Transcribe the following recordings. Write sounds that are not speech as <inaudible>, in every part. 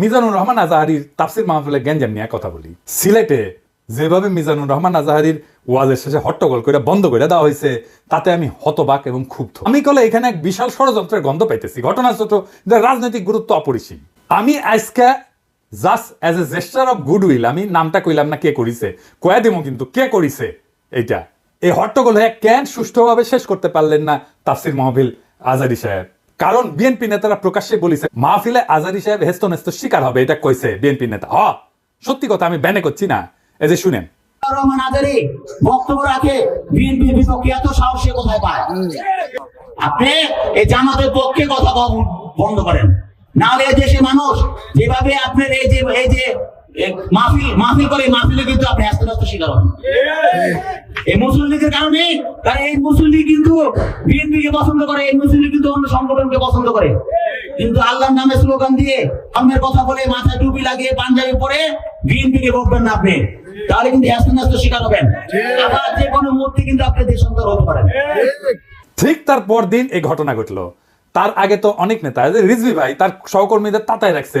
মিজানুর রহমান আজাহারির তাফসির মাহফিলে গ্যাঞ্জাম নিয়ে কথা বলি। সিলেটে যেভাবে মিজানুর রহমান আজাহারির ওয়াজের শেষে হট্টগোল করে বন্ধ করে দেওয়া হয়েছে, তাতে আমি হতবাক এবং ক্ষুব্ধ। আমি কলে এখানে এক বিশাল ষড়যন্ত্রের গন্ধ পাইতেছি। ঘটনা ছোট যে রাজনৈতিক গুরুত্ব অপরিসীম। আমি আজকে just as a gesture of goodwill আমি নামটা কইলাম না কে করিছে, কয়া দিব কিন্তু কে করিছে এইটা। এই হট্টগোল হয়ে কেন সুষ্ঠুভাবে শেষ করতে পারলেন না তাফসির মাহফিল আজারি সাহেব? কারণ বিএনপি নেতারা প্রকাশ্যে বলিছে, মাহফিলে আজারি সাহেব হেস্ত নেস্ত শিকার হবে এটা কইছে বিএনপি নেতা। হ, সত্যি কথা আমি ব্যানে করছি না। এই যে শুনেন। বক্তব্য রাখে বিপক্ষে এত পায়? আপনি এই জামাতের পক্ষে কথা বন্ধ করেন। মানুষ যেভাবে আপনার এই যে এই যে মাহফিল মাহফিল করে মাহফিলে কিন্তু আপনি আস্তে আস্তে শিকার হবেন এই মুসলিম লীগের কারণে কারণ এই মুসলিম লীগ কিন্তু বিএনপি পছন্দ করে এই মুসলিম লীগ কিন্তু অন্য সংগঠনকে পছন্দ করে। কিন্তু আল্লাহর নামে স্লোগান দিয়ে আমের কথা বলে মাথায় টুপি লাগিয়ে পাঞ্জাবি পরে বিএনপি কে ভোটবেন না আপনি। তাহলে কিন্তু শিকার হবেন। আবার যে কোনো মুহূর্তে কিন্তু আপনি দেশান্তর হতে পারেন। ঠিক। তার পর দিন এই ঘটনা ঘটলো। তার আগে তো অনেক নেতা রিজভি ভাই তার সহকর্মীদের তাতায় রাখছে।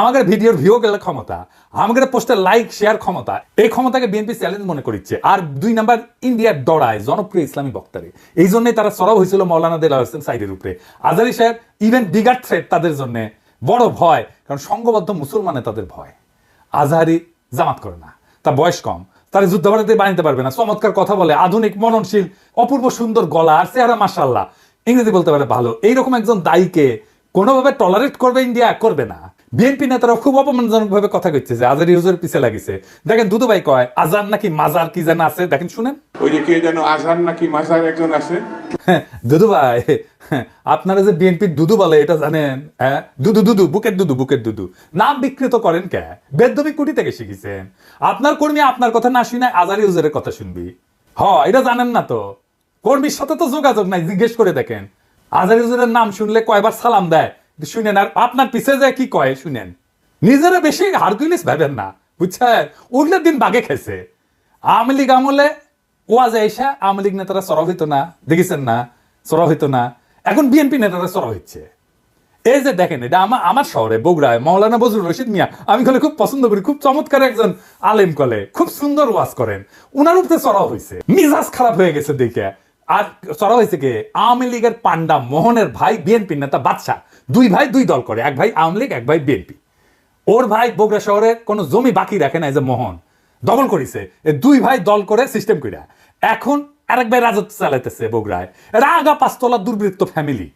আমাদের ভিডিওর ভিউ গেলে ক্ষমতা, আমাদের পোস্টে লাইক শেয়ার ক্ষমতা, এই ক্ষমতাকে বিএনপি চ্যালেঞ্জ মনে করছে আর দুই নাম্বার ইন্ডিয়ার দড়ায়, জনপ্রিয় ইসলামী বক্তারে। এই জন্যই তারা সরব হয়েছিল মৌলানা দেলা হোসেন সাইডের উপরে। আজারি সাহেব ইভেন বিগার থ্রেট তাদের জন্য বড় ভয়, কারণ সংঘবদ্ধ মুসলমানে তাদের ভয়। আজহারি জামাত করে না, তার বয়স কম, তার যুদ্ধাপরাধী বানাইতে পারবে না। চমৎকার কথা বলে, আধুনিক, মননশীল, অপূর্ব সুন্দর গলা আর চেহারা মাসাল্লাহ ইংরেজি বলতে পারে ভালো। এইরকম একজন দায়ীকে কোনোভাবে টলারেট করবে ইন্ডিয়া করবে না। বিএনপি নেতারা খুব অপমানজনক ভাবে কথা কইছে যে আজারি হুজুর পিছে লাগিছে। দেখেন দুদু ভাই কয় আজার নাকি মাজার কি যেন আছে? দেখেন শুনেন। ওই যে কে যেন আজহার নাকি মাসার একজন আছে। দুদু ভাই আপনারা যে বিএনপির দুদু বলে এটা জানেন হ্যাঁ দুদু দুদু বুকের দুদু বুকের দুদু। নাম বিকৃত করেন কে? বেদবি কুটি থেকে শিখেছেন। আপনার কর্মী আপনার কথা না শুনে আজারি হুজুরের কথা শুনবি। হ এটা জানেন না তো। কর্মীর সাথে তো যোগাযোগ নাই জিজ্ঞেস করে দেখেন। আজারি হুজুরের নাম শুনলে কয়বার সালাম দেয়? শুনেন, আর আপনার পিছে যায় কি কয়, শুনেন। নিজেরা বেশি হারকুলিস ভাবেন না, বুঝছেন? উঠলে দিন বাগে খেছে আওয়ামী লীগ আমলে ওয়াজে এসে আওয়ামী লীগ নেতারা সরব হইতো না, দেখেছেন না? সরব হইতো না। এখন বিএনপি নেতারা সরব হচ্ছে এই যে দেখেন, এটা আমার আমার শহরে, বগুড়ায় মৌলানা বজরুল রশিদ মিয়া, আমি কলে খুব পছন্দ করি, খুব চমৎকার একজন আলেম কলে, খুব সুন্দর ওয়াজ করেন। উনার উপরে চড়াও হয়েছে মিজাজ খারাপ হয়ে গেছে দেখে। আর চড়াও হয়েছে কে? আওয়ামী লীগের পান্ডা মোহনের ভাই বিএনপি নেতা বাদশাহ। দুই ভাই দুই দল করে এক ভাই আওয়ামী লীগ এক ভাই বিএনপি। ওর ভাই বগুড়া শহরে কোনো জমি বাকি রাখে না এই যে মোহন। দখল করিছে। দুই ভাই দল করে সিস্টেম কইরা। এখন আরেক ভাই রাজত্ব চালাইতেছে বগুড়ায়। রাগা পাঁচতলা দুর্বৃত্ত ফ্যামিলি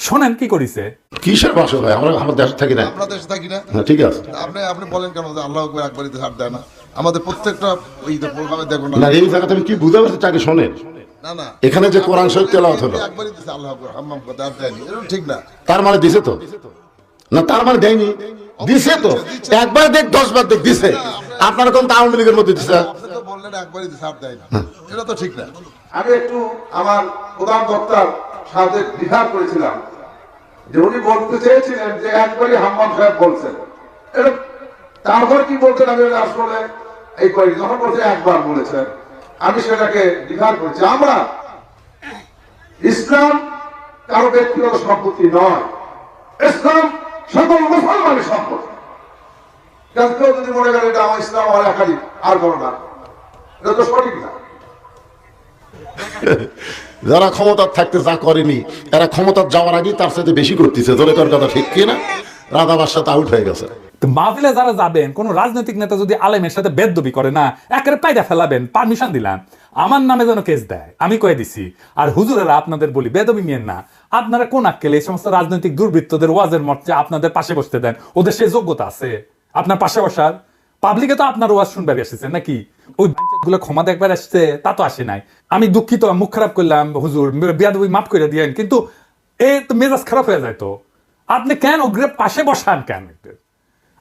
শোনেন কি করিছে? কিসের বাসা ভাই? আমরা আমার দেশে থাকি না। আমরা দেশে থাকি না। হ্যাঁ, ঠিক আছে। আপনি আপনি বলেন কেন যে আল্লাহ আকবর একবারই ছাড় দেয় না। আমাদের প্রত্যেকটা ওই প্রোগ্রামে দেখো না। এই জায়গাতে আমি কি বুঝতে পারছি তাকে শোনেন। এখানে যে কোরআন শরীফ তেলাওয়াত হলো। একবারই দিছে আল্লাহ আকবর হাম্মাম কথা আর দেয়নি। এরকম ঠিক না। তার মানে দিছে তো? না তার মানে দেয়নি। দিছে তো? একবার দেখ দশ বার দেখ দিছে। আপনারা কোন আওয়ামী লীগের মধ্যে দিছে? বললেন একবারই দিছে আর দেয় না এটা তো ঠিক না। আমি একটু আমার প্রধান বক্তার সাথে বিহার করেছিলাম যে উনি বলতে চেয়েছিলেন যে একবারই হাম্মাম সাহেব বলছেন। এটা তারপর কি বলছেন আমি আসলে এই যখন বলছে একবার বলেছেন। আমি সেটাকে বিহার করছি। আমরা ইসলাম কারও ব্যক্তিগত সম্পত্তি নয়। ইসলাম সকল মুসলমানের সম্পত্তি। কেউ যদি মনে করে এটা আমার ইসলাম, আমার একাধিক আর বড় না। এটা তো সঠিক না। <laughs> যারা ক্ষমতার থাকতে যা করেনি, এরা ক্ষমতার যাওয়ার আগেই তার সাথে বেশি করতেছে। তোর কথা ঠিক কিনা? রাধা বাদশাহ আউট হয়ে গেছে। মাহফিলে যারা যাবেন, কোন রাজনৈতিক নেতা যদি আলেমের সাথে বেদবি করে না, একেবারে পায়দা ফেলাবেন পারমিশন দিলাম। আমার নামে যেন কেস দেয়, আমি কয়ে দিছি। আর হুজুরেরা আপনাদের বলি, বেদবি নিয়েন না। আপনারা কোন আক্কেলে এই সমস্ত রাজনৈতিক দুর্বৃত্তদের ওয়াজের মর্চে আপনাদের পাশে বসতে দেন? ওদের সে যোগ্যতা আছে। আপনার পাশে বসার। পাবলিকে তো আপনার ওয়াজ শুনবার এসেছে নাকি? ওই গুলো ক্ষমা দেখবার আসছে তা তো আসে নাই। আমি দুঃখিত, মুখ খারাপ করলাম, হুজুর বিয়াদবি মাফ করে দিয়েন। কিন্তু এ তো মেজাজ খারাপ হয়ে যায় তো। আপনি কেন ওগ্রে পাশে বসান কেন?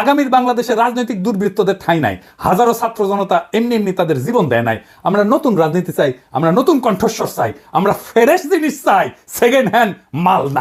আগামীর বাংলাদেশে রাজনৈতিক দুর্বৃত্তদের ঠাঁই নাই। হাজারো ছাত্র জনতা এমনি এমনি তাদের জীবন দেয় নাই। আমরা নতুন রাজনীতি চাই, আমরা নতুন কণ্ঠস্বর চাই, আমরা ফ্রেশ জিনিস চাই সেকেন্ড হ্যান্ড মাল না।